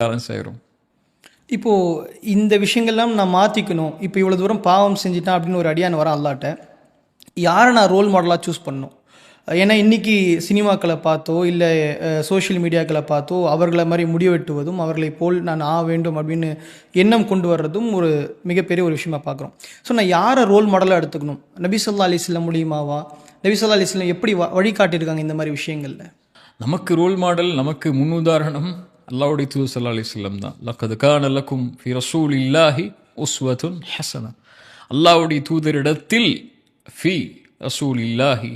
Balance ஆயிரும் இப்போது இந்த விஷயங்கள்லாம் நான் மாற்றிக்கணும் இப்போ இவ்வளோ தூரம் பாவம் செஞ்சுட்டேன் அப்படின்னு ஒரு அடியான் வர அல்லாட்ட. யாரை நான் ரோல் மாடலாக சூஸ் பண்ணணும்? ஏன்னா இன்றைக்கி சினிமாக்களை பார்த்தோ இல்லை சோஷியல் மீடியாக்களை பார்த்தோ அவர்களை மாதிரி முடிவு வெட்டுவதும் அவர்களை போல் நான் ஆ வேண்டும் அப்படின்னு எண்ணம் கொண்டு வர்றதும் ஒரு மிகப்பெரிய ஒரு விஷயமா பார்க்குறோம். ஸோ நான் யாரை ரோல் மாடலாக எடுத்துக்கணும்? நபி சொல்லா அலிஸ்லாம் மூலியமாவா? நபி சொல்லா அலிஸ்லாம் எப்படி வழிகாட்டியிருக்காங்க இந்த மாதிரி விஷயங்களில்? நமக்கு ரோல் மாடல் நமக்கு முன்னுதாரணம் அல்லாவுடைய தூது சல்லா அலிஸ்லம் தான். லக்கது லக்கும் ஃபி ரசூல் இல்லாஹி உஸ்வத்துன் ஹசனா. அல்லாவுடைய தூதரிடத்தில் ஃபி ரசூல் இல்லாஹி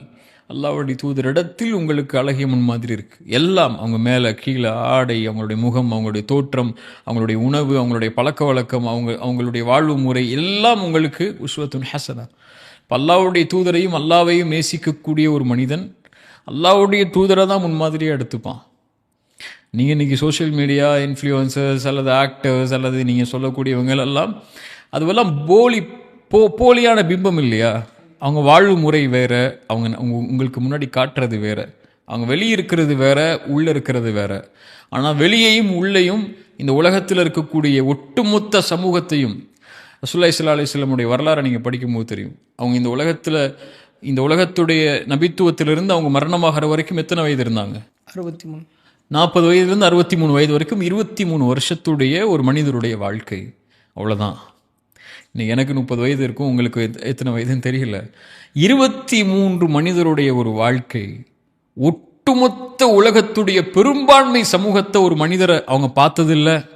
அல்லாவுடைய தூதரிடத்தில் உங்களுக்கு அழகிய முன்மாதிரி இருக்குது எல்லாம் அவங்க மேலே கீழே ஆடை அவங்களுடைய முகம் அவங்களுடைய தோற்றம் அவங்களுடைய உணவு அவங்களுடைய பழக்க வழக்கம் அவங்க அவங்களுடைய வாழ்வு முறை எல்லாம் உங்களுக்கு உஸ்வத்துன் ஹசனா. அல்லாவுடைய தூதரையும் அல்லாவையும் நேசிக்கக்கூடிய ஒரு மனிதன் அல்லாவுடைய தூதரை தான் முன்மாதிரியாக எடுத்துப்பான். நீங்கள் இன்றைக்கி சோஷியல் மீடியா இன்ஃப்ளூயன்சர்ஸ் அல்லது ஆக்டர்ஸ் அல்லது நீங்கள் சொல்லக்கூடியவங்களெல்லாம் அதுவெல்லாம் போலி போ போலியான பிம்பம் இல்லையா? அவங்க வாழ்வு முறை வேறு அவங்க உங்க- உங்களுக்கு முன்னாடி காட்டுறது வேறு அவங்க வெளியே இருக்கிறது வேற உள்ளே இருக்கிறது வேற. ஆனால் வெளியையும் உள்ளேயும் இந்த உலகத்தில் இருக்கக்கூடிய ஒட்டுமொத்த சமூகத்தையும் ரசூல்லாய் சல்லா அலிஸ்லமுடைய வரலாறை நீங்கள் படிக்கும்போது தெரியும். அவங்க இந்த உலகத்தில் இந்த உலகத்துடைய நபித்துவத்திலிருந்து அவங்க மரணமாகிற வரைக்கும் எத்தனை வயது இருந்தாங்க? அறுபத்தி மூணு. நாற்பது வயதுலேருந்து அறுபத்தி மூணு வயது வரைக்கும் இருபத்தி மூணு வருஷத்துடைய ஒரு மனிதருடைய வாழ்க்கை. அவ்வளோதான் இன்னைக்கு எனக்கு முப்பது வயது இருக்கும் உங்களுக்கு எத்- எத்தனை வயதுன்னு தெரியல. இருபத்தி மூன்று மனிதருடைய ஒரு வாழ்க்கை ஒட்டுமொத்த உலகத்துடைய பெரும்பான்மை சமூகத்தை ஒரு மனிதரை அவங்க பார்த்ததில்ல.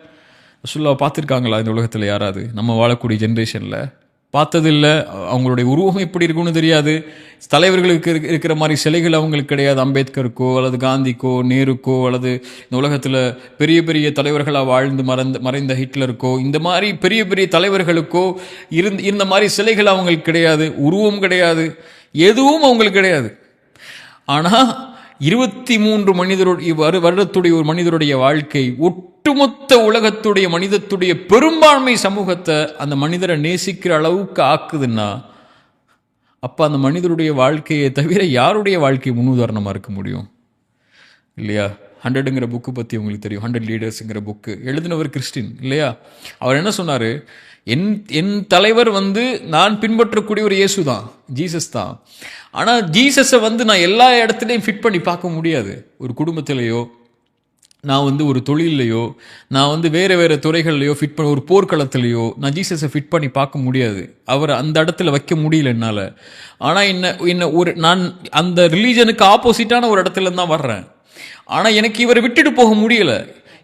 ரசூல்லா பார்த்துருக்காங்களா இந்த உலகத்தில் யாராவது? நம்ம வாழக்கூடிய ஜென்ரேஷனில் பார்த்ததில்ல. அவங்களுடைய உருவம் எப்படி இருக்கும்னு தெரியாது. தலைவர்களுக்கு இருக்கிற மாதிரி சிலைகள் அவங்களுக்கு கிடையாது. அம்பேத்கருக்கோ அல்லது காந்திக்கோ நேருக்கோ அல்லது இந்த உலகத்தில் பெரிய பெரிய தலைவர்களாக வாழ்ந்து மறந்து மறைந்த ஹிட்லருக்கோ இந்த மாதிரி பெரிய பெரிய தலைவர்களுக்கோ இருந்த இருந்த மாதிரி சிலைகள் அவங்களுக்கு கிடையாது. உருவம் கிடையாது. எதுவும் அவங்களுக்கு கிடையாது. ஆனால் இருபத்தி மூன்று மனிதருடைய வரு- வருடத்துடைய ஒரு மனிதருடைய வாழ்க்கை ஒட்டுமொத்த உலகத்துடைய மனிதத்துடைய பெரும்பான்மை சமூகத்தை அந்த மனிதரை நேசிக்கிற அளவுக்கு ஆக்குதுன்னா அப்போ அந்த மனிதருடைய வாழ்க்கையை தவிர யாருடைய வாழ்க்கை முன்னுதாரணமாக இருக்க முடியும்? இல்லையா? ஹண்ட்ரடுங்கிற புக்கு பற்றி உங்களுக்கு தெரியும். ஹண்ட்ரட் லீடர்ஸுங்கிற புக்கு எழுதினவர் கிறிஸ்டின் இல்லையா? அவர் என்ன சொன்னார்? என் என் தலைவர் வந்து நான் பின்பற்றக்கூடிய ஒரு இயேசு தான். ஜீசஸ் தான் ஆனால் ஜீசஸை வந்து நான் எல்லா இடத்துலையும் ஃபிட் பண்ணி பார்க்க முடியாது. ஒரு குடும்பத்திலேயோ நான் வந்து ஒரு தொழில்லையோ நான் வந்து வேறு வேறு துறைகள்லையோ ஃபிட் பண்ண ஒரு போர்க்களத்துலையோ நான் ஜீசஸை ஃபிட் பண்ணி பார்க்க முடியாது. அவரை அந்த இடத்துல வைக்க முடியல என்னால். ஆனால் என்ன என்ன ஒரு நான் அந்த ரிலீஜனுக்கு ஆப்போசிட்டான ஒரு இடத்துல தான் வர்றேன். ஆனால் எனக்கு இவரை விட்டுட்டு போக முடியல.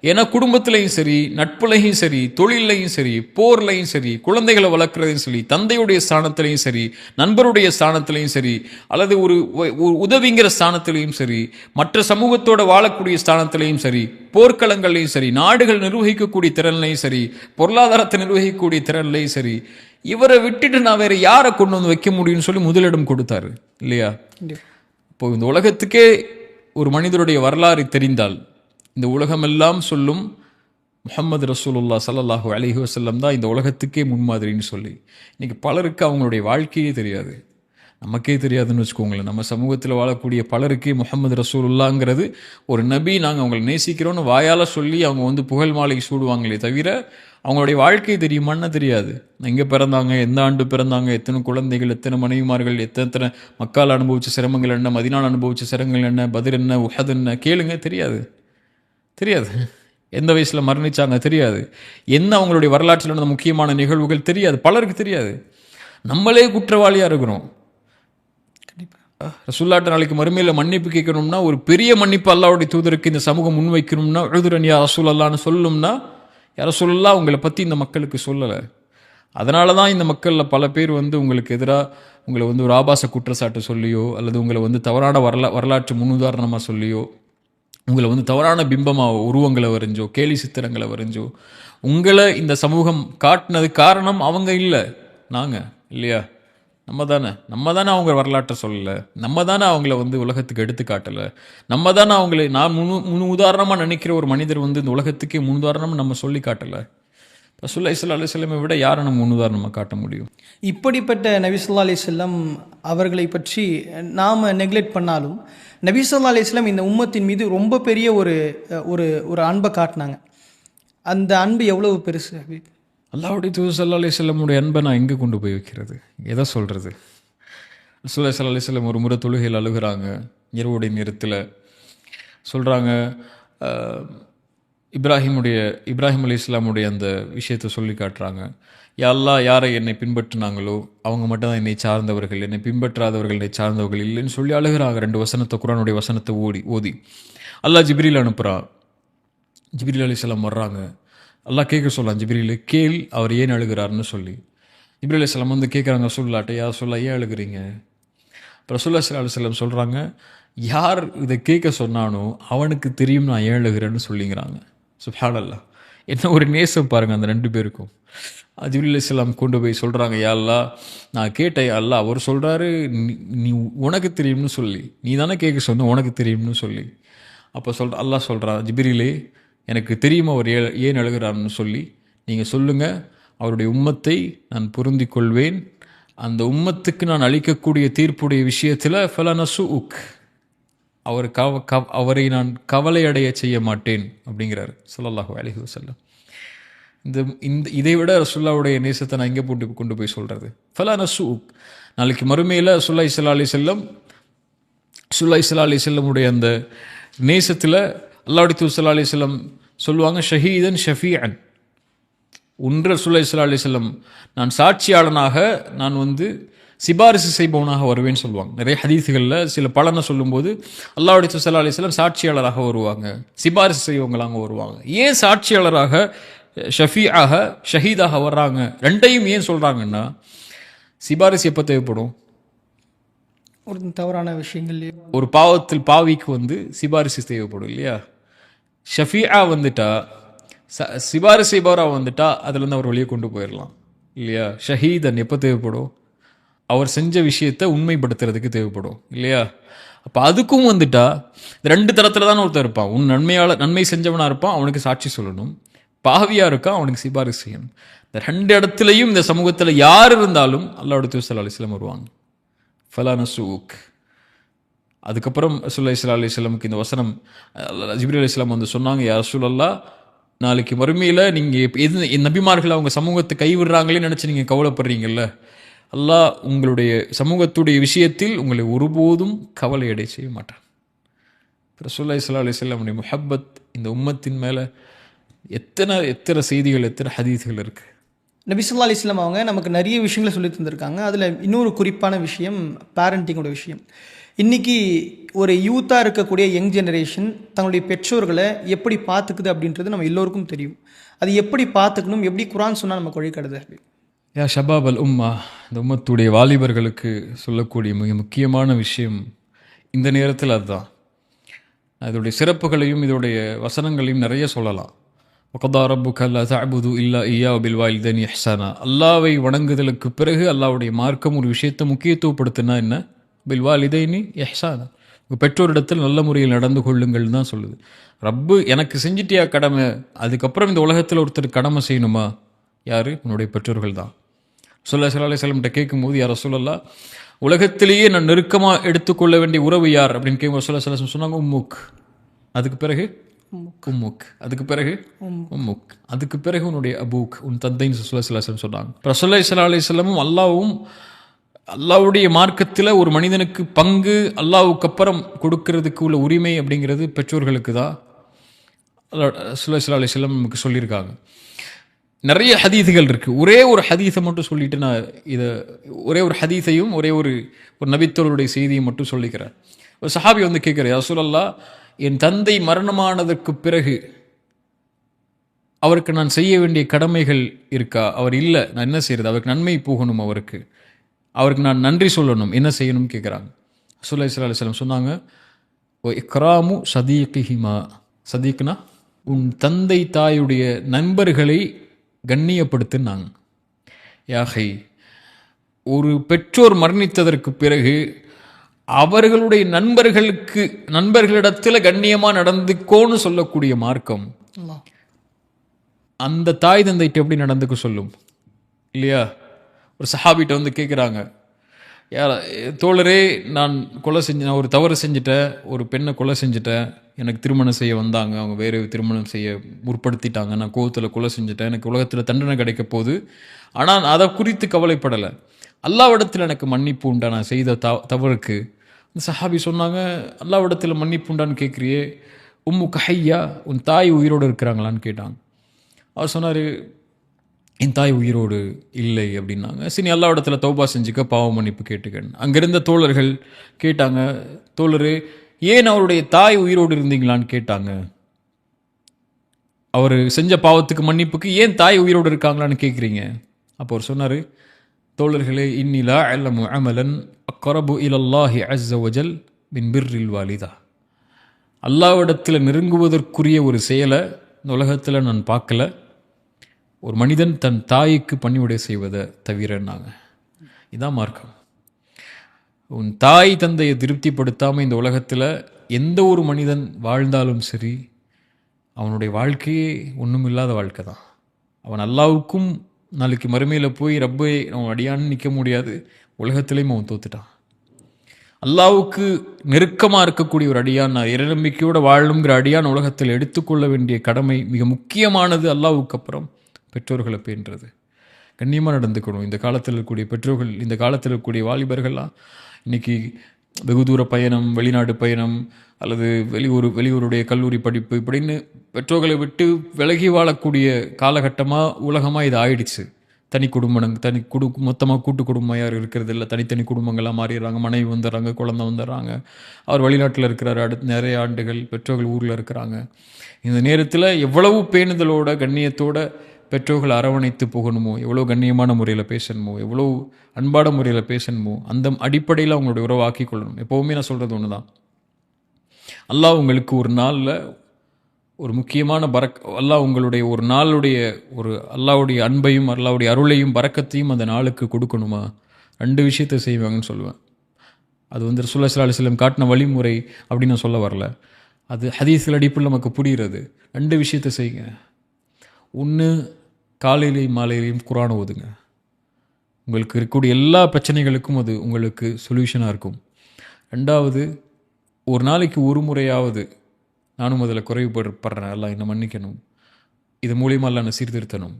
ஏன்னா குடும்பத்திலையும் சரி நட்புலையும் சரி தொழிலையும் சரி போர்லையும் சரி குழந்தைகளை வளர்க்குறதையும் சரி தந்தையுடைய ஸ்தானத்திலையும் சரி நண்பருடைய ஸ்தானத்திலையும் சரி அல்லது ஒரு உதவிங்கிற ஸ்தானத்திலையும் சரி மற்ற சமூகத்தோட வாழக்கூடிய ஸ்தானத்திலையும் சரி போர்க்களங்கள்லையும் சரி நாடுகள் நிர்வகிக்கக்கூடிய திறன்லையும் சரி பொருளாதாரத்தை நிர்வகிக்கக்கூடிய திறன்லையும் சரி இவரை விட்டுட்டு நான் வேற யாரை கொண்டு வந்து வைக்க முடியும்னு சொல்லி முதலிடம் கொடுத்தாரு. இல்லையா? இப்போ இந்த உலகத்துக்கே ஒரு மனிதருடைய வரலாறு தெரிந்தால் இந்த உலகமெல்லாம் சொல்லும் முகமது ரசூலுல்லா சல்லாஹூ அலைஹி வஸல்லம் தான் இந்த உலகத்துக்கே முன்மாதிரின்னு சொல்லி. இன்றைக்கி பலருக்கு அவங்களுடைய வாழ்க்கையே தெரியாது. நமக்கே தெரியாதுன்னு வச்சுக்கோங்களேன். நம்ம சமூகத்தில் வாழக்கூடிய பலருக்கு முகமது ரசூலுல்லாங்கிறது ஒரு நபி நாங்கள் அவங்களை நேசிக்கிறோன்னு வாயால் சொல்லி அவங்க வந்து புகழ் மாலை சூடுவாங்களே தவிர அவங்களுடைய வாழ்க்கை தெரியுமான்னு தெரியாது. எங்கே பிறந்தாங்க எந்த ஆண்டு பிறந்தாங்க எத்தனை குழந்தைகள் எத்தனை மனைவிமார்கள் எத்தனை மக்கள் அனுபவித்த சிரமங்கள் என்ன மதினால் அனுபவித்த சிரமங்கள் என்ன பதிர் என்ன உஹத் என்ன கேளுங்க தெரியாது. தெரியாது. எந்த வயசில் மரணிச்சாங்க தெரியாது. என்ன அவங்களுடைய வரலாற்றில் நடந்த முக்கியமான நிகழ்வுகள் தெரியாது. பலருக்கு தெரியாது. நம்மளே குற்றவாளியாக இருக்கிறோம். ரசுல்லாட்ட நாளைக்கு மறுமையில் மன்னிப்பு கேட்கணும்னா ஒரு பெரிய மன்னிப்பு அல்லாவுடைய தூதருக்கு இந்த சமூகம் முன்வைக்கணும்னா எழுதுரன் யா ரசூல் அல்லான்னு சொல்லணும்னா யார உங்களை பற்றி இந்த மக்களுக்கு சொல்லலை. அதனால தான் இந்த மக்களில் பல பேர் வந்து உங்களுக்கு எதிராக உங்களை வந்து ஒரு ஆபாச குற்றச்சாட்டு சொல்லியோ அல்லது உங்களை வந்து தவறான வரலா வரலாற்று முன்னுதாரணமாக சொல்லியோ உங்களை வந்து தவறான பிம்பமாக உருவங்களை வரைஞ்சோ கேலி சித்திரங்களை வரைஞ்சோ உங்களை இந்த சமூகம் காட்டினது காரணம் அவங்க இல்லை நாங்கள் இல்லையா? நம்ம தானே நம்ம தானே அவங்க வரலாற்றை சொல்லலை? நம்ம தானே அவங்கள வந்து உலகத்துக்கு எடுத்து காட்டலை நம்ம தானே அவங்களை நான் முன் முன் உதாரணமாக நினைக்கிற ஒரு மனிதர் வந்து இந்த உலகத்துக்கே முன் உதாரணமாக நம்ம சொல்லி காட்டலை. ரசூல்லா இஸ்லா அலுவலமை விட யாரை நம்ம முன் உதாரணமாக காட்ட முடியும்? இப்படிப்பட்ட நபிசுல்லா செல்லம் அவர்களை பற்றி நாம் நெக்லெக்ட் பண்ணாலும் நபிசுல்லா செல்லம் இந்த உம்மத்தின் மீது ரொம்ப பெரிய ஒரு ஒரு ஒரு அன்பை காட்டினாங்க. அந்த அன்பு எவ்வளவு பெருசு அல்லாவுடைய தூது சல்லா அலி செல்லமுடைய அன்பை நான் எங்கே கொண்டு போய் வைக்கிறது? எதை சொல்கிறது சுல்லா சல்லா அலி செல்லம் ஒரு முறை தொழுகையில் அழுகுறாங்க இரவுடைய நேரத்தில். சொல்கிறாங்க இப்ராஹிமுடைய இப்ராஹிம் அலி இஸ்லாமுடைய அந்த விஷயத்தை சொல்லி காட்டுறாங்க. யாரெல்லாம் யாரை என்னை பின்பற்றினாங்களோ அவங்க மட்டும் தான் என்னை சார்ந்தவர்கள் என்னை பின்பற்றாதவர்கள் என்னை சார்ந்தவர்கள் இல்லைன்னு சொல்லி அழுகிறாங்க. ரெண்டு வசனத்தை குரானுடைய வசனத்தை ஓடி ஓதி. அல்லாஹ் ஜிப்ரீல் அனுப்புகிறான் அலி இஸ்லாம் வர்றாங்க. அல்லாஹ் கேட்க சொல்லலாம் ஜிப்ரீல் கேள் அவர் ஏன் அழுகிறார்னு சொல்லி. ஜிப்ரீல் இஸ்லாம் வந்து கேட்குறாங்க சொல்லாட்ட யார் சொல்ல ஏன் அழுகிறீங்க? இப்போ ரசூல்லா அலுவலம் சொல்கிறாங்க யார் இதை கேட்க சொன்னானோ அவனுக்கு தெரியும் நான் ஏன் அழுகிறேன்னு சொல்லிங்கிறாங்க. சுப்ஹானல்லா என்ன ஒரு நேசம் பாருங்கள் அந்த ரெண்டு பேருக்கும். அஜிபுல் இஸ்லாம் கொண்டு போய் சொல்கிறாங்க யாழ்லா அல்லாஹ் நான் கேட்டேன் யா அல்லாஹ் அவர் சொல்கிறாரு நீ உனக்கு தெரியும்னு சொல்லி. நீ தானே கேட்க சொன்ன உனக்கு தெரியும்னு சொல்லி. அப்போ சொல் அல்லாஹ் சொல்கிறான் ஜிபிரிலே எனக்கு தெரியும் அவர் ஏ ஏன் எழுகிறார்னு சொல்லி? நீங்கள் சொல்லுங்கள் அவருடைய உம்மத்தை நான் பொருந்தி கொள்வேன் அந்த உம்மத்துக்கு நான் அளிக்கக்கூடிய தீர்ப்புடைய விஷயத்தில் ஃபலனசு உக் அவர் கவ கவ அவரை நான் கவலையடைய செய்ய மாட்டேன் அப்படிங்கிறார். சொல்லல்லாஹு அலைஹி வஸல்லம். இந்த இந்த இதை விட ரசுல்லாவுடைய நேசத்தை நான் எங்கே போட்டு கொண்டு போய் சொல்கிறது ஃபலானசு உக் நாளைக்கு மறுமையில் சுல்லா இஸ்லா அலி செல்லம் சுல்லா இஸ்லா அலி செல்லமுடைய அந்த நேசத்தில் அல்லாவுடைய தூசல்லா அலி செல்லம் சொல்லுவாங்க ஷஹீதன் ஷஃபீஅன். ஒன்று சுல்லா இஸ்லா அலி செல்லம் நான் சாட்சியாளனாக நான் வந்து சிபாரிசு செய்பவனாக வருவேன்னு சொல்லுவாங்க. நிறைய ஹதீஸுகளில் சில பலனை சொல்லும்போது அல்லாவுடைய சல்லா அலி செல்லம் சாட்சியாளராக வருவாங்க சிபாரிசு செய்வங்களாங்க வருவாங்க. ஏன் சாட்சியாளராக ஷஃபீஆக ஷஹீதாக வர்றாங்க? ரெண்டையும் ஏன் சொல்கிறாங்கன்னா சிபாரிசு எப்போ தேவைப்படும்? ஒரு தவறான விஷயங்கள்லையோ ஒரு பாவத்தில் பாவிக்கு வந்து சிபாரிசு தேவைப்படும் இல்லையா? ஷஃபியா வந்துட்டா ச சிபாரிசு செய்பவராக வந்துட்டா அதுலேருந்து அவர் வழியை கொண்டு போயிடலாம் இல்லையா? ஷஹீதன் எப்போ தேவைப்படும்? அவர் செஞ்ச விஷயத்தை உண்மைப்படுத்துறதுக்கு தேவைப்படும். இல்லையா? அப்போ அதுக்கும் வந்துட்டா இந்த ரெண்டு தரத்தில் தானே ஒருத்தர் இருப்பான். உன் நன்மையால் நன்மை செஞ்சவனாக இருப்பான் அவனுக்கு சாட்சி சொல்லணும். பாவியாக இருக்கான் அவனுக்கு சிபாரிசு செய்யணும். இந்த ரெண்டு இடத்துலையும் இந்த சமூகத்தில் யார் இருந்தாலும் அல்லாஹ் தூசல் அலிஸ்லாம் வருவாங்க. ஃபலான சூக் அதுக்கப்புறம் ரசூல்லா இஸ்லா அலி இஸ்லாமுக்கு இந்த வசனம் ஜிப்ரி அலி இஸ்லாம் வந்து சொன்னாங்க யா ரசூலல்லா நாளைக்கு மறுமையில் நீங்கள் எது என் நபிமார்கள் அவங்க சமூகத்தை கைவிடுறாங்களே நினச்சி நீங்கள் கவலைப்படுறீங்கல்ல? அல்லாஹ் உங்களுடைய சமூகத்துடைய விஷயத்தில் உங்களை ஒருபோதும் கவலை அடை செய்ய மாட்டான். ரசூல்லா இஸ்லா அலி இஸ்லாமுடைய முஹப்பத் இந்த உம்மத்தின் மேலே எத்தனை எத்தனை செய்திகள் எத்தனை ஹதீஸ்கள் இருக்குது நபி ஸல்லல்லாஹு அலைஹி அவங்க நமக்கு நிறைய விஷயங்களை சொல்லி தந்திருக்காங்க. அதில் இன்னொரு குறிப்பான விஷயம் பேரண்டிங்கோட விஷயம். இன்னைக்கு ஒரு யூத்தாக இருக்கக்கூடிய யங் ஜெனரேஷன் தங்களுடைய பெற்றோர்களை எப்படி பார்த்துக்குது அப்படின்றது நம்ம எல்லோருக்கும் தெரியும். அது எப்படி பார்த்துக்கணும் எப்படி குரான் சொன்னால் நமக்கு வழிகாடுது யா ஷபாப் அல் உம்மா இந்த உம்மத்துடைய வாலிபர்களுக்கு சொல்லக்கூடிய மிக முக்கியமான விஷயம் இந்த நேரத்தில் அதுதான். இதோடைய சிறப்புகளையும் இதோடைய வசனங்களையும் நிறைய சொல்லலாம். ஒகதா ரப்புக்கு அல்லா இல்லா ஐயா பில் வாலிதன் இஹ்சானா. அல்லாவை வணங்குதலுக்கு பிறகு அல்லாவுடைய மார்க்கம் ஒரு விஷயத்தை முக்கியத்துவப்படுத்தினா என்ன? பில் வாலிதைனி இஹ்சானா உங்கள் பெற்றோரிடத்தில் நல்ல முறையில் நடந்து கொள்ளுங்கள் தான் சொல்லுது. ரப்பு எனக்கு செஞ்சிட்டியா கடமை அதுக்கப்புறம் இந்த உலகத்தில் ஒருத்தர் கடமை செய்யணுமா? யார்? உன்னுடைய பெற்றோர்கள் தான். சொல்ல சல்லா செல்லம்கிட்ட கேட்கும்போது யார் சொல்லலா உலகத்திலேயே நான் நெருக்கமாக எடுத்துக்கொள்ள வேண்டிய உறவு யார்? அப்படின்னு கேட்கும் சொல்ல சொல்ல சொன்னாங்க உம்முக். அதுக்கு பிறகு? உம்முக். அதுக்கு பிறகு? உம்முக். அதுக்கு பிறகு உன்னுடைய அபூக் உன் தந்தைன்னு சொல்ல சில சொன்னாங்க. ரசோல்லா இஸ்லா அலி செல்லமும் அல்லாவும் அல்லாவுடைய மார்க்கத்தில் ஒரு மனிதனுக்கு பங்கு அல்லாவுக்கு அப்புறம் கொடுக்கறதுக்கு உள்ள உரிமை அப்படிங்கிறது பெற்றோர்களுக்கு தான். சுல்லா அலி செல்லம் நமக்கு சொல்லியிருக்காங்க. நிறைய ஹதீதுகள் இருக்குது ஒரே ஒரு ஹதீஸை மட்டும் சொல்லிட்டு நான் இதை ஒரே ஒரு ஹதீஸையும் ஒரே ஒரு ஒரு நபித்தோருடைய செய்தியை மட்டும் சொல்லிக்கிறேன். ஒரு சஹாபி வந்து கேட்குறேன் ரசூலல்லா என் தந்தை மரணமானதற்கு பிறகு அவருக்கு நான் செய்ய வேண்டிய கடமைகள் இருக்கா? அவர் இல்லை நான் என்ன செய்கிறது அவருக்கு நன்மை போகணும் அவருக்கு. அவருக்கு நான் நன்றி சொல்லணும். என்ன செய்யணும்னு கேட்குறாங்க சுல்லா இஸ்லா அலிஸ்லாம் சொன்னாங்க ஓ இக்ராமு சதீக்கிஹிமா சதீக்னா உன் தந்தை தாயுடைய நண்பர்களை கண்ணியப்படுத்தினாங்க. யாகை ஒரு பெற்றோர் மரணித்ததற்கு பிறகு அவர்களுடைய நண்பர்களுக்கு நண்பர்களிடத்தில் கண்ணியமாக நடந்துக்கோன்னு சொல்லக்கூடிய மார்க்கம். அந்த தாய் தந்தைட்டு எப்படி நடந்துக்க சொல்லும்? இல்லையா? ஒரு சஹாபிட்ட வந்து கேட்குறாங்க யார தோழரே நான் கொலை செஞ்ச நான் ஒரு தவறு செஞ்சுட்டேன் ஒரு பெண்ணை கொலை செஞ்சுட்டேன் எனக்கு திருமணம் செய்ய வந்தாங்க அவங்க வேறு திருமணம் செய்ய முற்படுத்திட்டாங்க நான் கோவத்தில் கொலை செஞ்சுட்டேன் எனக்கு உலகத்தில் தண்டனை கிடைக்க போகுது. ஆனால் நான் அதை குறித்து கவலைப்படலை. அல்லாவிடத்தில் எனக்கு மன்னிப்பு உண்டா? நான் செய்த த தவறுக்கு. அந்த சஹாபி சொன்னாங்க அல்லாவிடத்தில் மன்னிப்பு உண்டான்னு கேட்குறியே உம்மு கஹையா உன் தாய் உயிரோடு இருக்கிறாங்களான்னு கேட்டாங்க. அவர் சொன்னார் என் தாய் உயிரோடு இல்லை அப்படின்னாங்க. சரி எல்லா இடத்துல தௌபா செஞ்சுக்க பாவ மன்னிப்பு கேட்டுக்கன்னு. அங்கிருந்த தோழர்கள் கேட்டாங்க தோழர் ஏன் அவருடைய தாய் உயிரோடு இருந்தீங்களான்னு கேட்டாங்க. அவர் செஞ்ச பாவத்துக்கு மன்னிப்புக்கு ஏன் தாய் உயிரோடு இருக்காங்களான்னு கேட்குறீங்க அப்போ அவர் சொன்னார் தோழர்களே இன்னிலா அல்லமு அமலன் அக்கரபு இலல்லாஹி அஸ்ஸவஜல் பின் பிர்ரில் வாலிதா. அல்லாவிடத்தில் நெருங்குவதற்குரிய ஒரு செயலை இந்த உலகத்தில் நான் பார்க்கல. ஒரு மனிதன் தன் தாய்க்கு பணிவிடை செய்வதை தவிரன்னாங்க இதான் மார்க்கம். உன் தாய் தந்தையை திருப்திப்படுத்தாமல் இந்த உலகத்தில் எந்த ஒரு மனிதன் வாழ்ந்தாலும் சரி அவனுடைய வாழ்க்கையே ஒன்றும் இல்லாத வாழ்க்கை தான். அவன் அல்லாவுக்கும் நாளைக்கு மறுமையில் போய் ரப்பை அவன் அடியான்னு நிற்க முடியாது. உலகத்திலையும் அவன் தோத்துட்டான். அல்லாவுக்கு நெருக்கமாக இருக்கக்கூடிய ஒரு அடியான் நான் இறைநம்பிக்கையோடு வாழணுங்கிற அடியான் உலகத்தில் எடுத்துக்கொள்ள வேண்டிய கடமை மிக முக்கியமானது அல்லாவுக்கு அப்புறம். பெற்றோர்களை பேன்றது கண்ணியமாக நடந்துக்கணும். இந்த காலத்தில் இருக்கக்கூடிய பெற்றோர்கள் இந்த காலத்தில் இருக்கக்கூடிய வாலிபர்கள்லாம் இன்னைக்கு வெகு தூர பயணம் வெளிநாடு பயணம் அல்லது வெளியூர் வெளியூருடைய கல்லூரி படிப்பு இப்படின்னு பெற்றோர்களை விட்டு விலகி வாழக்கூடிய காலகட்டமாக உலகமாக இது ஆயிடுச்சு. தனி குடும்பம் தனி குடு மொத்தமாக கூட்டு குடும்பம் யாரும் இருக்கிறது இல்லை தனித்தனி குடும்பங்களாக மாறிடுறாங்க. மனைவி வந்துடுறாங்க குழந்தை வந்துடுறாங்க. அவர் வெளிநாட்டில் இருக்கிறார். அடுத்து நிறைய ஆண்டுகள் பெற்றோர்கள் ஊரில் இருக்கிறாங்க. இந்த நேரத்தில் எவ்வளவு பேணுதலோட கண்ணியத்தோட பெற்றோர்கள் அரவணைத்து போகணுமோ? எவ்வளோ கண்ணியமான முறையில் பேசணுமோ? எவ்வளோ அன்பான முறையில் பேசணுமோ? அந்த அடிப்படையில் அவங்களுடைய உறவாக்கி கொள்ளணும் எப்போவுமே நான் சொல்கிறது ஒன்று தான் அல்லாஹ் உங்களுக்கு ஒரு நாளில் ஒரு முக்கியமான பறக் அல்லாஹ் உங்களுடைய ஒரு நாளுடைய ஒரு அல்லாவுடைய அன்பையும் அல்லாவுடைய அருளையும் பறக்கத்தையும் அந்த நாளுக்கு கொடுக்கணுமா? ரெண்டு விஷயத்தை செய்வாங்கன்னு சொல்லுவேன். அது வந்து ரசூல்லா ஸல்லல்லாஹு அலைஹி காட்டின வழிமுறை அப்படின்னு நான் சொல்ல வரல. அது ஹதீஸ்கள் அடிப்பில் நமக்கு புரிகிறது. ரெண்டு விஷயத்தை செய்யுங்க. ஒன்று காலையிலையும் மாலையிலையும் குரான் ஓதுங்க. உங்களுக்கு இருக்கக்கூடிய எல்லா பிரச்சனைகளுக்கும் அது உங்களுக்கு சொல்யூஷனாக இருக்கும். ரெண்டாவது ஒரு நாளைக்கு ஒரு முறையாவது நானும் அதில் குறைவுபடுறேன். எல்லாம் என்னை மன்னிக்கணும். இது மூலியமாக எல்லாம் என்னை சீர்திருத்தணும்.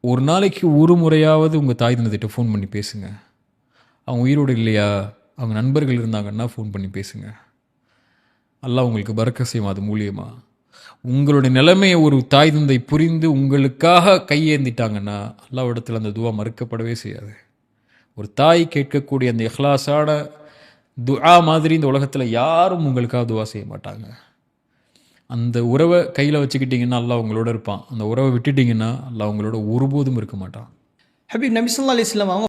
ஒரு நாளைக்கு ஒரு முறையாவது உங்கள் தாய் தந்தைகிட்ட ஃபோன் பண்ணி பேசுங்க. அவங்க உயிரோடு இல்லையா? அவங்க நண்பர்கள் இருந்தாங்கன்னா ஃபோன் பண்ணி பேசுங்க. எல்லாம் உங்களுக்கு பறக்க செய்யும் அது மூலியமாக உங்களுடைய நிலைமையை ஒரு தாய் தந்தை புரிந்து உங்களுக்காக கையேந்திட்டாங்கன்னா அல்லாவிடத்தில் அந்த துவா மறுக்கப்படவே செய்யாது. ஒரு தாய் கேட்கக்கூடிய அந்த இஹ்லாஸான துஆ மாதிரி இந்த உலகத்தில் யாரும் உங்களுக்காக துவா செய்ய மாட்டாங்க. அந்த உறவை கையில் வச்சுக்கிட்டிங்கன்னா அல்லாஹ் உங்களோட இருப்பான். அந்த உறவை விட்டுட்டிங்கன்னா அல்லாஹ் உங்களோட ஒருபோதும் இருக்க மாட்டான். ஹபீப் நபி அலிஸ்லாம் அவங்க